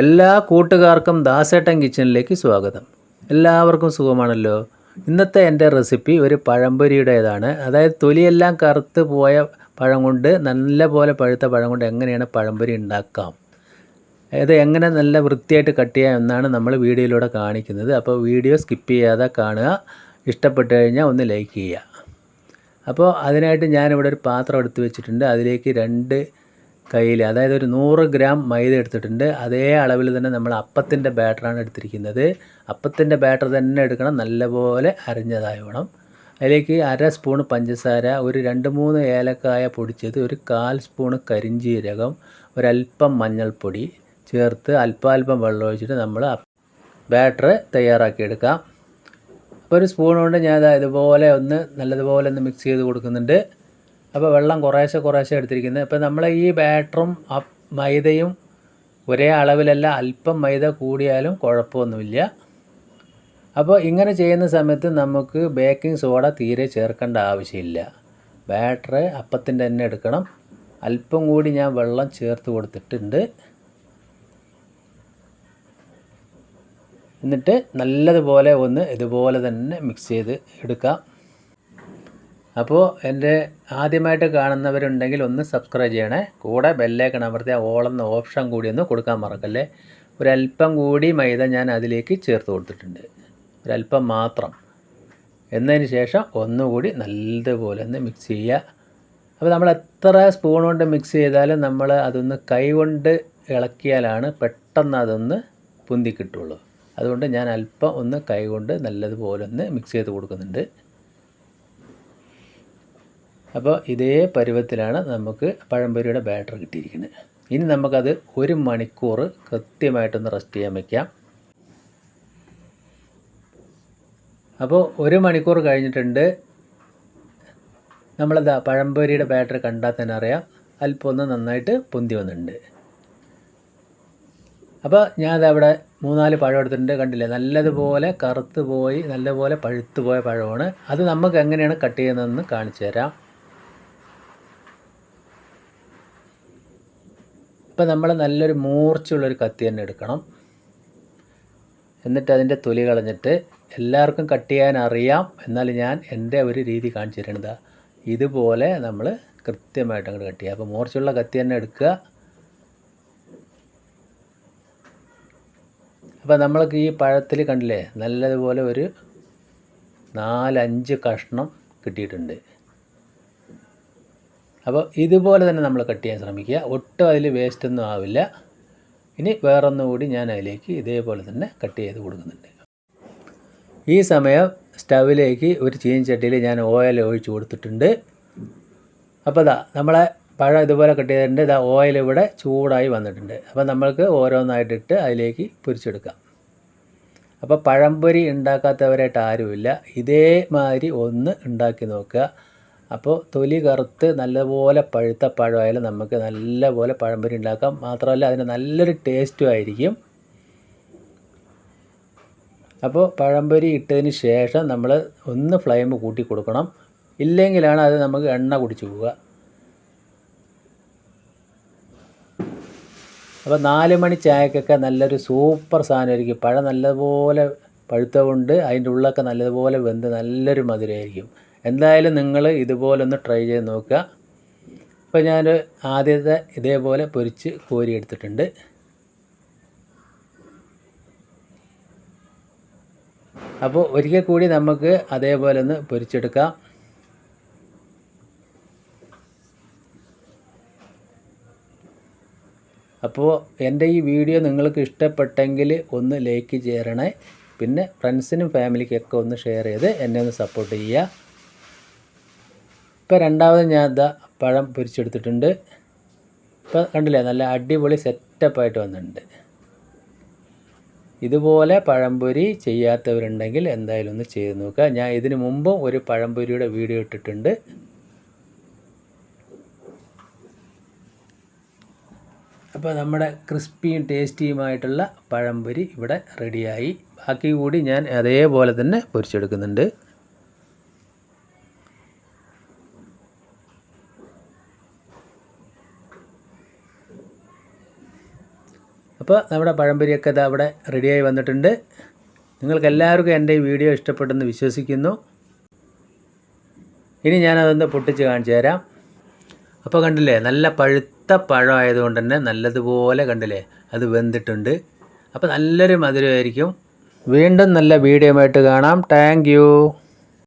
എല്ലാ കൂട്ടുകാർക്കും ദാസേട്ടൻ കിച്ചണിലേക്ക് സ്വാഗതം. എല്ലാവർക്കും സുഖമാണല്ലോ? ഇന്നത്തെ എന്റെ റെസിപ്പി ഒരു പഴംപൊരിയുടേതാണ്. അതായത് തൊലിയെല്ലാം കറുത്ത് പോയ പഴം കൊണ്ട് നല്ല പോലെ പഴുത്ത പഴം കൊണ്ട് എങ്ങനെയാണ് പഴംപൊരി ഉണ്ടാക്കാം? ഇത് എങ്ങനെ നല്ല വൃത്തിയായിട്ട് കട്ട് ചെയ്യാം എന്നാണ് നമ്മൾ വീഡിയോയിലൂടെ കാണിക്കുന്നത്. അപ്പോൾ വീഡിയോ സ്കിപ്പ് ചെയ്യാതെ കാണുക. ഇഷ്ടപ്പെട്ടു കഴിഞ്ഞാൽ ഒന്ന് ലൈക്ക് ചെയ്യുക. അപ്പോൾ അതിനായിട്ട് ഞാനിവിടെ ഒരു പാത്രം എടുത്ത് വെച്ചിട്ടുണ്ട്. അതിലേക്ക് രണ്ട് കയ്യിൽ അതായത് ഒരു നൂറ് ഗ്രാം മൈദ എടുത്തിട്ടുണ്ട്. അതേ അളവിൽ തന്നെ നമ്മൾ അപ്പത്തിന്റെ ബാറ്ററാണ് എടുത്തിരിക്കുന്നത്. അപ്പത്തിന്റെ ബാറ്റർ തന്നെ എടുക്കണം. നല്ലപോലെ അരിഞ്ഞതായോണം അതിലേക്ക് അര സ്പൂൺ പഞ്ചസാര ഒരു രണ്ട് മൂന്ന് ഏലക്കായ പൊടിച്ചത് ഒരു കാൽ സ്പൂണ് കരിഞ്ചീരകം ഒരല്പം മഞ്ഞൾപ്പൊടി ചേർത്ത് അല്പാൽപ്പം വെള്ളം ഒഴിച്ചിട്ട് നമ്മൾ ബാറ്റർ തയ്യാറാക്കിയെടുക്കാം. അപ്പോൾ ഒരു സ്പൂൺ കൊണ്ട് ഞാൻ ഇതുപോലെ ഒന്ന് നല്ലതുപോലെ ഒന്ന് മിക്സ് ചെയ്ത് കൊടുക്കുന്നുണ്ട്. അപ്പോൾ വെള്ളം കുറേശ്ശെ കുറേശ്ശെ എടുത്തിരിക്കുന്നത്. അപ്പോൾ നമ്മൾ ഈ ബാറ്ററും മൈദയും ഒരേ അളവിലല്ല അല്പം മൈദ കൂടിയാലും കുഴപ്പമൊന്നുമില്ല. അപ്പോൾ ഇങ്ങനെ ചെയ്യുന്ന സമയത്ത് നമുക്ക് ബേക്കിംഗ് സോഡ തീരെ ചേർക്കേണ്ട ആവശ്യമില്ല. ബാറ്റർ അപ്പത്തിന്റെ തന്നെ എടുക്കണം. അല്പം കൂടി ഞാൻ വെള്ളം ചേർത്ത് കൊടുത്തിട്ടുണ്ട്. എന്നിട്ട് നല്ലതുപോലെ ഒന്ന് ഇതുപോലെ തന്നെ മിക്സ് ചെയ്ത് എടുക്കാം. അപ്പോൾ എന്റെ ആദ്യമായിട്ട് കാണുന്നവരുണ്ടെങ്കിൽ ഒന്ന് സബ്സ്ക്രൈബ് ചെയ്യണേ. കൂടെ ബെല്ലേക്കൺ അമർത്തി ആ ഓളെന്ന ഓപ്ഷൻ കൂടി ഒന്ന് കൊടുക്കാൻ മറക്കല്ലേ. ഒരല്പം കൂടി മൈദ ഞാൻ അതിലേക്ക് ചേർത്ത് കൊടുത്തിട്ടുണ്ട്. ഒരല്പം മാത്രം. എന്നതിന് ശേഷം ഒന്നുകൂടി നല്ലതുപോലെ ഒന്ന് മിക്സ് ചെയ്യുക. അപ്പോൾ നമ്മൾ എത്ര സ്പൂൺ കൊണ്ട് മിക്സ് ചെയ്താലും നമ്മൾ അതൊന്ന് കൈ കൊണ്ട് ഇളക്കിയാലാണ് പെട്ടെന്ന് അതൊന്ന് പൊന്തി കിട്ടുള്ളൂ. അതുകൊണ്ട് ഞാൻ അല്പം ഒന്ന് കൈ കൊണ്ട് നല്ലതുപോലെ ഒന്ന് മിക്സ് ചെയ്ത് കൊടുക്കുന്നുണ്ട്. അപ്പോൾ ഇതേ പരുവത്തിലാണ് നമുക്ക് പഴംപൊരിയുടെ ബാറ്റർ കിട്ടിയിരിക്കുന്നത്. ഇനി നമുക്കത് ഒരു മണിക്കൂർ കൃത്യമായിട്ടൊന്ന് റെസ്റ്റ് ചെയ്യാൻ വയ്ക്കാം അപ്പോൾ ഒരു മണിക്കൂർ കഴിഞ്ഞിട്ടുണ്ട്. നമ്മളെന്താ പഴംപൊരിയുടെ ബാറ്റർ കണ്ടാൽ തന്നെ അറിയാം. അല്പം ഒന്ന് നന്നായിട്ട് പൊന്തി വന്നിട്ടുണ്ട്. അപ്പോൾ ഞാനത് അവിടെ മൂന്നാൽ പഴം എടുത്തിട്ടുണ്ട്. കണ്ടില്ലേ? നല്ലതുപോലെ കറുത്ത് പോയി നല്ലപോലെ പഴുത്ത് പോയ പഴമാണ്. അത് നമുക്ക് എങ്ങനെയാണ് കട്ട് ചെയ്യുന്നതെന്ന് കാണിച്ചു തരാം. ഇപ്പം നമ്മൾ നല്ലൊരു മൂർച്ചയുള്ളൊരു കത്തി തന്നെ എടുക്കണം. എന്നിട്ട് അതിന്റെ തൊലി കളഞ്ഞിട്ട് എല്ലാവർക്കും കട്ട് ചെയ്യാൻ അറിയാം. എന്നാൽ ഞാൻ എന്റെ ഒരു രീതി കാണിച്ചു തരണത് ഇതുപോലെ നമ്മൾ കൃത്യമായിട്ട് അങ്ങോട്ട് കട്ട് ചെയ്യുക അപ്പോൾ മൂർച്ചയുള്ള കത്തി തന്നെ എടുക്കുക. അപ്പോൾ നമ്മൾക്ക് ഈ പഴത്തിൽ കണ്ടില്ലേ നല്ലതുപോലെ ഒരു നാലഞ്ച് കഷ്ണം കിട്ടിയിട്ടുണ്ട്. അപ്പോൾ ഇതുപോലെ തന്നെ നമ്മൾ കട്ട് ചെയ്യാൻ ശ്രമിക്കുക. ഒട്ടും അതിൽ വേസ്റ്റ് ഒന്നും ആവില്ല. ഇനി വേറൊന്നുകൂടി ഞാൻ അതിലേക്ക് ഇതേപോലെ തന്നെ കട്ട് ചെയ്ത് കൊടുക്കുന്നുണ്ട്. ഈ സമയം സ്റ്റവിലേക്ക് ഒരു ചീനച്ചട്ടിയിൽ ഞാൻ ഓയിൽ ഒഴിച്ച് കൊടുത്തിട്ടുണ്ട്. അപ്പോൾ ഇതാ നമ്മളെ പഴം ഇതുപോലെ കട്ട് ചെയ്തിട്ടുണ്ട്. ഇതാ ഓയിൽ ഇവിടെ ചൂടായി വന്നിട്ടുണ്ട്. അപ്പോൾ നമ്മൾക്ക് ഓരോന്നായിട്ടിട്ട് അതിലേക്ക് പൊരിച്ചെടുക്കാം. അപ്പോൾ പഴംപൊരി ഉണ്ടാക്കാത്തവരായിട്ട് ആരുമില്ല. ഇതേമാതിരി ഒന്ന് ഉണ്ടാക്കി നോക്കുക. അപ്പോൾ തൊലി കറുത്ത് നല്ലപോലെ പഴുത്ത പഴമായാലും നമുക്ക് നല്ലപോലെ പഴംപൊരി ഉണ്ടാക്കാം. മാത്രമല്ല അതിന് നല്ലൊരു ടേസ്റ്റും ആയിരിക്കും. അപ്പോൾ പഴംപൊരി ഇട്ടതിന് ശേഷം നമ്മൾ ഒന്ന് ഫ്ലെയിം കൂട്ടി കൊടുക്കണം. ഇല്ലെങ്കിലാണ് അത് നമുക്ക് എണ്ണ കുടിച്ചു പോവുക. അപ്പോൾ നാല് മണി ചായക്കൊക്കെ നല്ലൊരു സൂപ്പർ സാധനമായിരിക്കും പഴം നല്ലതുപോലെ പഴുത്ത കൊണ്ട് അതിന്റെ ഉള്ളൊക്കെ നല്ലതുപോലെ വെന്ത് നല്ലൊരു മധുരമായിരിക്കും. എന്തായാലും നിങ്ങൾ ഇതുപോലെ ഒന്ന് ട്രൈ ചെയ്ത് നോക്കുക. അപ്പോൾ ഞാൻ ആദ്യത്തെ ഇതേപോലെ പൊരിച്ച് കോരി എടുത്തിട്ടുണ്ട്. അപ്പോൾ ഒരിക്കൽ കൂടി നമുക്ക് അതേപോലെ ഒന്ന് പൊരിച്ചെടുക്കാം. അപ്പോൾ എന്റെ ഈ വീഡിയോ നിങ്ങൾക്ക് ഇഷ്ടപ്പെട്ടെങ്കിൽ ഒന്ന് ലൈക്ക് ചെയ്യണേ പിന്നെ ഫ്രണ്ട്സിനും ഫാമിലിക്കൊക്കെ ഒന്ന് ഷെയർ ചെയ്ത് എന്നെ ഒന്ന് സപ്പോർട്ട് ചെയ്യുക. ഇപ്പോൾ രണ്ടാമത് ഞാൻ ഇതാ പഴം പൊരിച്ചെടുത്തിട്ടുണ്ട്. ഇപ്പോൾ കണ്ടില്ലേ നല്ല അടിപൊളി സെറ്റപ്പായിട്ട് വന്നിട്ടുണ്ട്. ഇതുപോലെ പഴംപൊരി ചെയ്യാത്തവരുണ്ടെങ്കിൽ എന്തായാലും ഒന്ന് ചെയ്ത് നോക്കുക. ഞാൻ ഇതിന് മുമ്പും ഒരു പഴംപൊരിയുടെ വീഡിയോ ഇട്ടിട്ടുണ്ട്. അപ്പോൾ നമ്മുടെ ക്രിസ്പിയും ടേസ്റ്റിയുമായിട്ടുള്ള പഴംപൊരി ഇവിടെ റെഡിയായി. ബാക്കി കൂടി ഞാൻ അതേപോലെ തന്നെ പൊരിച്ചെടുക്കുന്നുണ്ട്. അപ്പോൾ നമ്മുടെ പഴംപൊരിയൊക്കെ ഇത് അവിടെ റെഡിയായി വന്നിട്ടുണ്ട്. നിങ്ങൾക്ക് എല്ലാവർക്കും എന്റെ ഈ വീഡിയോ ഇഷ്ടപ്പെട്ടെന്ന് വിശ്വസിക്കുന്നു. ഇനി ഞാനതൊന്ന് പൊട്ടിച്ച് കാണിച്ചു തരാം. അപ്പോൾ കണ്ടില്ലേ നല്ല പഴുത്ത പഴം ആയതുകൊണ്ട് തന്നെ നല്ലതുപോലെ കണ്ടില്ലേ അത് വെന്തിട്ടുണ്ട്. അപ്പോൾ നല്ലൊരു മധുരമായിരിക്കും. വീണ്ടും നല്ല വീഡിയോ ആയിട്ട് കാണാം. താങ്ക്